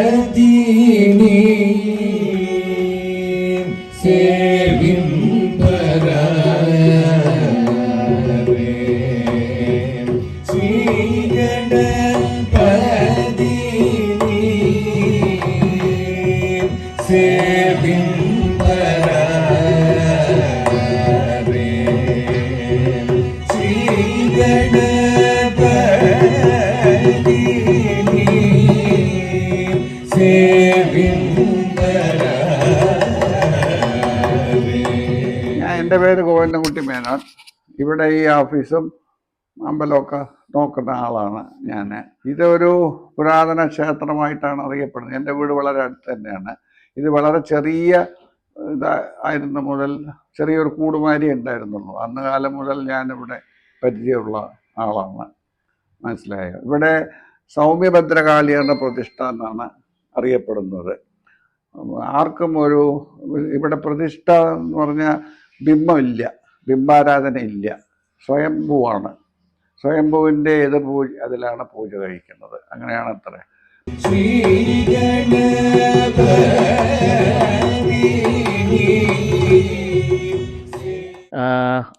ശ്രീഗണപതിനി സേവിൻ ശ്രീഗണപതിനി സേവിൻ ഗോവിന്ദൻകുട്ടി മേനോൻ. ഇവിടെ ഈ ഓഫീസും അമ്പലമൊക്കെ നോക്കുന്ന ആളാണ് ഞാൻ. ഇതൊരു പുരാതന ക്ഷേത്രമായിട്ടാണ് അറിയപ്പെടുന്നത്. എന്റെ വീട് വളരെ അടുത്ത് തന്നെയാണ്. ഇത് വളരെ ചെറിയ ഇതായിരുന്ന മുതൽ ചെറിയൊരു കൂടുമാരി ഉണ്ടായിരുന്നുള്ളൂ. അന്ന് കാലം മുതൽ ഞാനിവിടെ പരിചയമുള്ള ആളാണ്. മനസ്സിലായോ? ഇവിടെ സൗമ്യഭദ്രകാളിയുടെ പ്രതിഷ്ഠ എന്നാണ് അറിയപ്പെടുന്നത്. ആർക്കും ഒരു ഇവിടെ പ്രതിഷ്ഠ എന്ന് പറഞ്ഞാൽ ബിംബമില്ല ബിംബാരാധന ഇല്ല. സ്വയംഭൂവാണ്. സ്വയംഭൂവിന്റെ ഏത് പൂജ അതിലാണ് പൂജ കഴിക്കുന്നത്? അങ്ങനെയാണ് അത്ര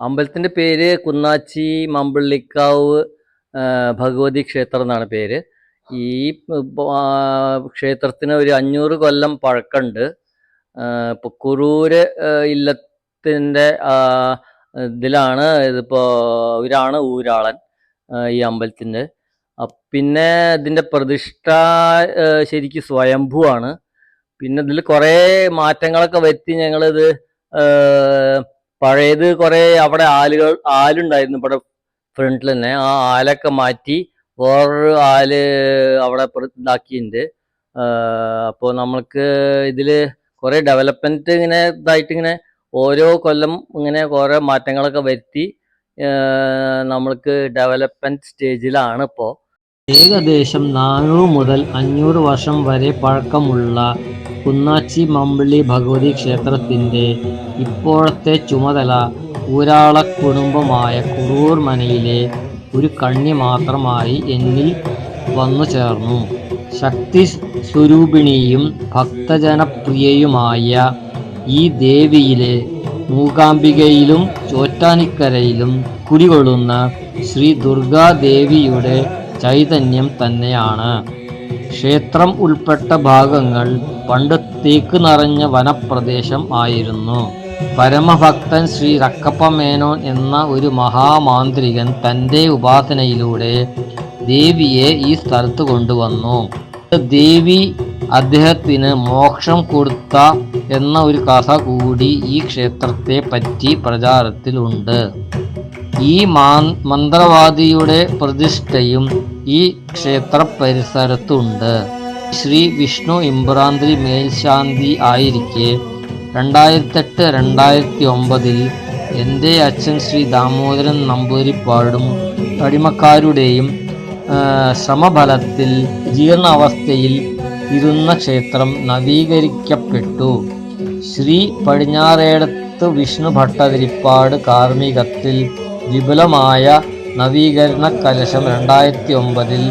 അമ്പലത്തിന്റെ പേര് കുന്നാച്ചി മമ്പള്ളിക്കാവ് ഭഗവതി ക്ഷേത്രം എന്നാണ് പേര്. ഈ ക്ഷേത്രത്തിന് ഒരു അഞ്ഞൂറ് കൊല്ലം പഴക്കമുണ്ട്. ഇപ്പൊ കുറൂര് ആ, ഇല്ലത്തിന്റെ ആ, ഇതിലാണ് ഇതിപ്പോ ഇവരാണ് ഊരാളൻ ഈ അമ്പലത്തിന്റെ പിന്നെ ഇതിന്റെ പ്രതിഷ്ഠ ശരിക്കും സ്വയംഭൂ ആണ് പിന്നെ ഇതിൽ കുറേ മാറ്റങ്ങളൊക്കെ വരുത്തി ഞങ്ങളിത് പഴയത് കുറെ അവിടെ ആലുകൾ ആലുണ്ടായിരുന്നു ഇവിടെ ഫ്രണ്ടിൽ തന്നെ ആ ആലൊക്കെ മാറ്റി വേറൊരു ആൽ അവിടെ ഇതാക്കിയിട്ടുണ്ട് അപ്പോൾ നമ്മൾക്ക് ഇതിൽ കുറെ ഡെവലപ്മെന്റ് ഇങ്ങനെ ഇതായിട്ട് ഇങ്ങനെ ഓരോ കൊല്ലം ഇങ്ങനെ കുറെ മാറ്റങ്ങളൊക്കെ വരുത്തി നമ്മൾക്ക് ഡെവലപ്മെന്റ് സ്റ്റേജിലാണ് ഇപ്പോൾ ഏകദേശം നാനൂറ് മുതൽ അഞ്ഞൂറ് വർഷം വരെ പഴക്കമുള്ള കുന്നാച്ചി മമ്പിളി ഭഗവതി ക്ഷേത്രത്തിന്റെ ഇപ്പോഴത്തെ ചുമതല ഊരാള കുടുംബമായ കുറൂർ മനയിലെ ഒരു കണ്ണി മാത്രമായി എന്നിൽ വന്നു ചേർന്നു. ശക്തി സ്വരൂപിണിയും ഭക്തജനപ്രിയയുമായ ഈ ദേവിയിലെ മൂകാംബികയിലും ചോറ്റാനിക്കരയിലും കുടികൊള്ളുന്ന ശ്രീ ദുർഗാദേവിയുടെ ചൈതന്യം തന്നെയാണ്. ക്ഷേത്രം ഉൾപ്പെട്ട ഭാഗങ്ങൾ പണ്ട് തേക്ക് നിറഞ്ഞ വനപ്രദേശം ആയിരുന്നു. പരമഭക്തൻ ശ്രീ രക്കപ്പമേനോൻ എന്ന ഒരു മഹാമാന്ത്രികൻ തന്റെ ഉപാസനയിലൂടെ ദേവിയെ ഈ സ്ഥലത്ത് കൊണ്ടുവന്നു. ദേവി അദ്ദേഹത്തിന് മോക്ഷം കൊടുത്ത എന്ന ഒരു കഥ കൂടി ഈ ക്ഷേത്രത്തെ പറ്റി പ്രചാരത്തിലുണ്ട്. ഈ മന്ത്രവാദിയുടെ പ്രതിഷ്ഠയും ഈ ക്ഷേത്ര പരിസരത്തുണ്ട്. ശ്രീ വിഷ്ണു ഇമ്പ്രാന്തി മേൽശാന്തി ആയിരിക്കെ രണ്ടായിരത്തെട്ട് രണ്ടായിരത്തി ഒമ്പതിൽ എന്റെ അച്ഛൻ ശ്രീ ദാമോദരൻ നമ്പൂതിരിപ്പാടും അടിമക്കാരുടെയും ആ, ശ്രമഫലത്തിൽ ജീർണാവസ്ഥയിൽ ഇരുന്ന ക്ഷേത്രം നവീകരിക്കപ്പെട്ടു. ശ്രീ പടിഞ്ഞാറേടത്ത് വിഷ്ണു ഭട്ടതിരിപ്പാട് കാർമ്മികത്തിൽ വിപുലമായ നവീകരണ കലശം രണ്ടായിരത്തി ഒമ്പതിൽ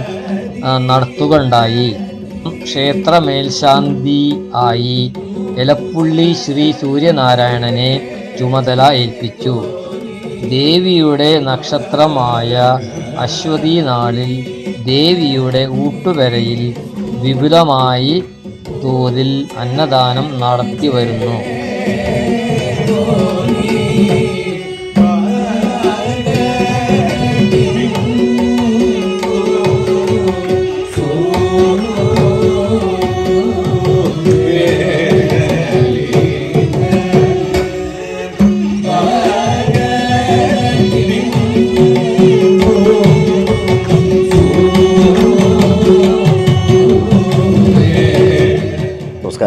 നടത്തുകയുണ്ടായി. ക്ഷേത്ര മേൽശാന്തി ആയി എലപ്പുള്ളി ശ്രീ സൂര്യനാരായണനെ ചുമതല ഏൽപ്പിച്ചു. ദേവിയുടെ നക്ഷത്രമായ അശ്വതി നാളിൽ ദേവിയുടെ ഊട്ടുവരയിൽ വിപുലമായി തോതിൽ അന്നദാനം നടത്തി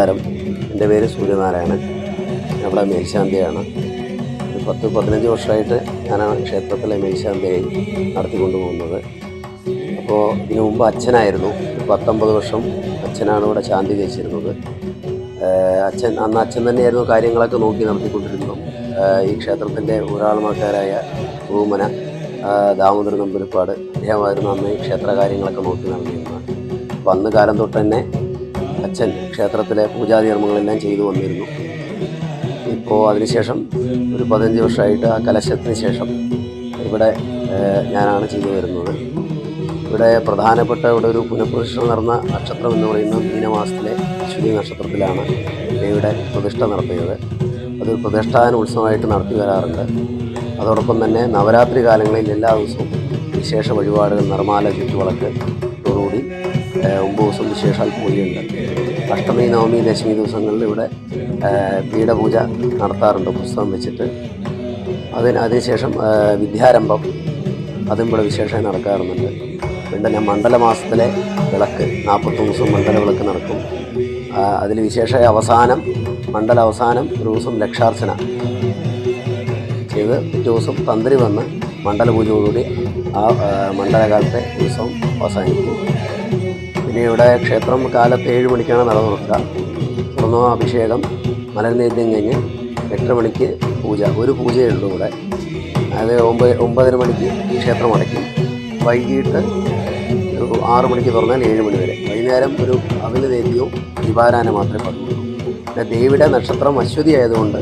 നമസ്കാരം. എന്റെ പേര് സൂര്യനാരായണൻ. ഇവിടെ മേൽശാന്തിയാണ്. ഒരു പത്ത് പതിനഞ്ച് വർഷമായിട്ട് ഞാനാണ് ക്ഷേത്രത്തിലെ മേൽശാന്തിയായി നടത്തിക്കൊണ്ടു പോകുന്നത്. അപ്പോൾ ഇതിനു മുമ്പ് അച്ഛനായിരുന്നു. പത്തൊമ്പത് വർഷം അച്ഛനാണ് ഇവിടെ ശാന്തി കഴിച്ചിരുന്നത് അച്ഛൻ അന്ന് അച്ഛൻ തന്നെയായിരുന്നു കാര്യങ്ങളൊക്കെ നോക്കി നടത്തിക്കൊണ്ടിരുന്നു ഈ ക്ഷേത്രത്തിന്റെ ഊരാളുമാക്കാരായ ഭൂമന ദാമോദരൻ നമ്പൂരിപ്പാട് അദ്ദേഹമായിരുന്നു അന്ന് ഈ ക്ഷേത്ര കാര്യങ്ങളൊക്കെ നോക്കി നടന്നിരുന്നത്. അപ്പോൾ അന്ന് കാലം തൊട്ട് തന്നെ അച്ഛൻ ക്ഷേത്രത്തിലെ പൂജാകർമ്മങ്ങളെല്ലാം ചെയ്തു വന്നിരുന്നു. ഇപ്പോൾ അതിനുശേഷം ഒരു പതിനഞ്ച് വർഷമായിട്ട് ആ കലശത്തിന് ശേഷം ഇവിടെ ഞാനാണ് ചെയ്തു വരുന്നത്. ഇവിടെ പ്രധാനപ്പെട്ട ഇവിടെ ഒരു പുനഃപ്രതിഷ്ഠ നടന്ന നക്ഷത്രം എന്ന് പറയുന്ന മീനമാസത്തിലെ അശ്വതി നക്ഷത്രത്തിലാണ് ഇവിടെ പ്രതിഷ്ഠ നടത്തിയത്. അതൊരു പ്രതിഷ്ഠാന ഉത്സവമായിട്ട് നടത്തി വരാറുണ്ട്. അതോടൊപ്പം തന്നെ നവരാത്രി കാലങ്ങളിൽ എല്ലാ ദിവസവും വിശേഷ വഴിപാടുകൾ നിർമ്മാല ചുറ്റുവിളക്കോടുകൂടി ഏഹ്, ഒമ്പത് ദിവസം വിശേഷാൽ പൂജയുണ്ട് അഷ്ടമി നവമി ദശമി ദിവസങ്ങളിൽ ഇവിടെ പീഠപൂജ നടത്താറുണ്ട് പുസ്തകം വെച്ചിട്ട്. അതിന് അതിനുശേഷം വിദ്യാരംഭം. അതും ഇവിടെ വിശേഷമായി നടക്കാറുണ്ട്. പിന്നെ മണ്ഡലമാസത്തിലെ വിളക്ക് നാൽപ്പത്തൊന്ന് ദിവസം മണ്ഡല വിളക്ക് നടക്കും. അതിൽ വിശേഷ അവസാനം മണ്ഡല അവസാനം ഒരു ദിവസം ലക്ഷാർച്ചന ചെയ്ത് പിറ്റേ ദിവസം തന്ത്രി വന്ന് മണ്ഡല പൂജയോടുകൂടി ആ മണ്ഡലകാലത്തെ ഉത്സവം അവസാനിക്കും പിന്നെ ഇവിടെ ക്ഷേത്രം കാലത്ത് ഏഴ് മണിക്കാണ് നട തുറക്കുക. തുറന്ന അഭിഷേകം മലർനേദ്യം കഴിഞ്ഞ് എട്ട് മണിക്ക് പൂജ. ഒരു പൂജയേ ഉള്ളൂ ഇവിടെ. അത് ഒമ്പത് ഒമ്പതര മണിക്ക് ക്ഷേത്രം അടയ്ക്കും. വൈകിട്ട് ആറ് മണിക്ക് തുറന്നാൽ ഏഴ് മണി വരെ. വൈകുന്നേരം ഒരു അകൽ നേദ്യവും ദിവാരാന മാത്രമേ പതിവുള്ളൂ. പിന്നെ ദേവിയുടെ നക്ഷത്രം അശ്വതി ആയതുകൊണ്ട്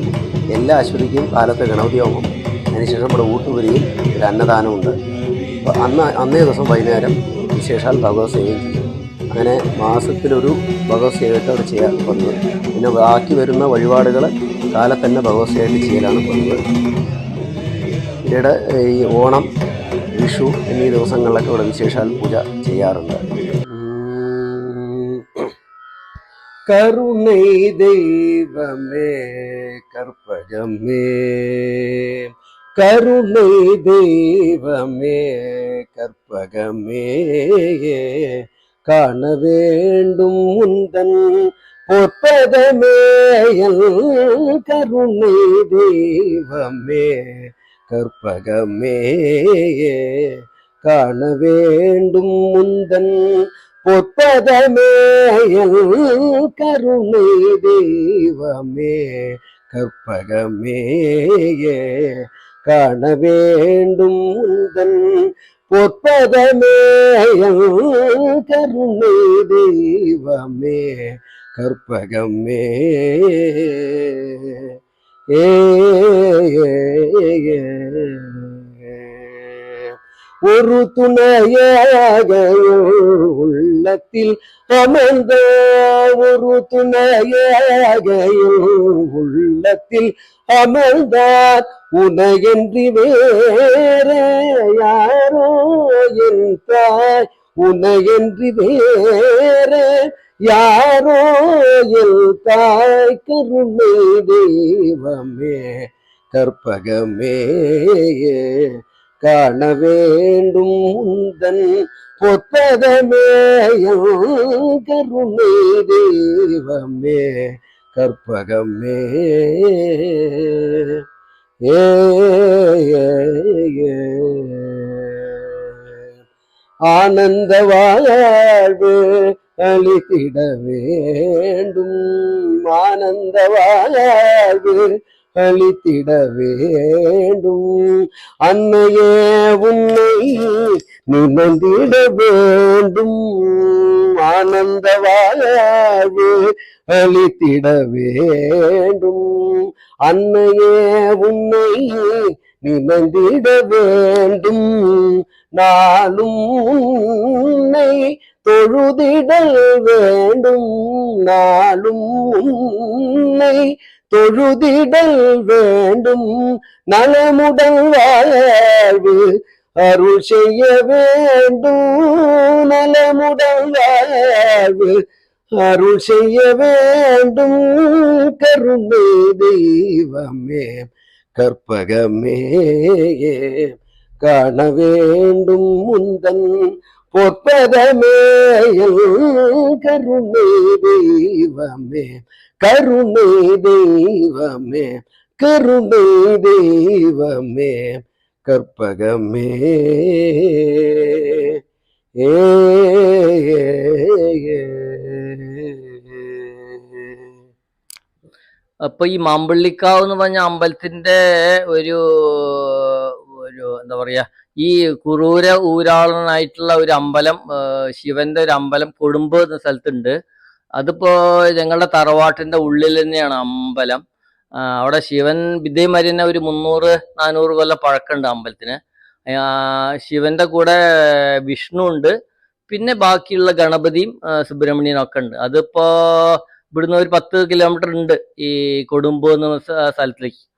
എല്ലാ അശ്വതിക്കും കാലത്ത് ഗണപതി ഹോമം അതിനുശേഷം നമ്മുടെ ഊട്ടുപുരിയും ഒരു അന്നദാനമുണ്ട്. അന്ന് അന്നേ ദിവസം വൈകുന്നേരം വിശേഷാൽ ഭഗവത് സേവിക്കും അങ്ങനെ മാസത്തിലൊരു ഭഗവത് സേവയത്തെ അവിടെ ചെയ്യാൻ പതിവ് പിന്നെ ബാക്കി വരുന്ന വഴിപാടുകൾ കാലത്തന്നെ ഭഗവത് സേവയത്ത് ചെയ്യലാണ് പതിവ് പിന്നീട് ഈ ഓണം വിഷു എന്നീ ദിവസങ്ങളിലൊക്കെ ഇവിടെ വിശേഷാൽ പൂജ ചെയ്യാറുണ്ട്. കരുണൈ ദൈവമേ കർപ്പജമേ കരുണൈ ദൈവമേ കർപ്പകമേ. காண வேண்டும் முந்தன் பொற்பதமேயன் கருணை தெய்வமே. கற்பகமேயே காண வேண்டும் முந்தன் பொற்பதமேயன் கருணை தெய்வமே. கற்பகமேயே காண வேண்டும் முந்தன் பொற்பதமே கருணை தெய்வமே கற்பகமே. ஏ, ஒரு துணையாக உள்ளத்தில் அமர்ந்த ஒரு துணையாக உள்ளத்தில் அமர்ந்தார். உனையன்றி வேற யாரோ என் தாய் உனையன்றி வேற யாரோ என் தாய் கருணை தெய்வமே கற்பகமே காண வேண்டும் உந்தன் பொற்பதமே தெய்வமே கற்பகமே ஏ. ஆனந்த வாழ்வு அளித்திட வேண்டும் ஆனந்த வாழ்வு அளித்திட வேண்டும். அன்னையே உன்னை நினைந்திட வேண்டும். ஆனந்த வாழ்வு அளித்திட வேண்டும். அன்னையே உன்னை நினைந்திட வேண்டும். நாளும் உன்னை தொழுதிட வேண்டும். நாளும் உன்னை தொழுதிடல் வேண்டும். நலமுடன் வாழ்வு அருள் செய்ய வேண்டும். நலமுடன் வாழ்வு அருள் செய்ய வேண்டும். கருணை தெய்வமே கற்பகமே காண வேண்டும் முந்தன் பொற்பதமே கருணை தெய்வமே கருணை தெய்வமே கருணை தெய்வமே கற்பகமே ஏ ஏ, ஏ. അപ്പൊ ഈ മാമ്പള്ളിക്കാവ് എന്ന് പറഞ്ഞ അമ്പലത്തിന്റെ ഒരു ഒരു എന്താ പറയാ ഈ കുറൂര ഊരാളനായിട്ടുള്ള ഒരു അമ്പലം ശിവന്റെ ഒരു അമ്പലം കൊടുമ്പ് എന്ന സ്ഥലത്തുണ്ട്. അതിപ്പോ ഞങ്ങളുടെ തറവാട്ടിന്റെ ഉള്ളിൽ തന്നെയാണ് അമ്പലം. അവിടെ ശിവൻ തന്നെ ഒരു മുന്നൂറ് നാനൂറ് കൊല്ലം പഴക്കമുണ്ട് അമ്പലത്തിന്. ശിവന്റെ കൂടെ വിഷ്ണു ഉണ്ട്. പിന്നെ ബാക്കിയുള്ള ഗണപതിയും സുബ്രഹ്മണ്യനും ഒക്കെ ഉണ്ട്. അതിപ്പോ ഇവിടുന്ന് ഒരു പത്ത് കിലോമീറ്റർ ഉണ്ട് ഈ കൊടുമ്പ് എന്ന സ്ഥ- സ്ഥലത്തിലേക്ക്.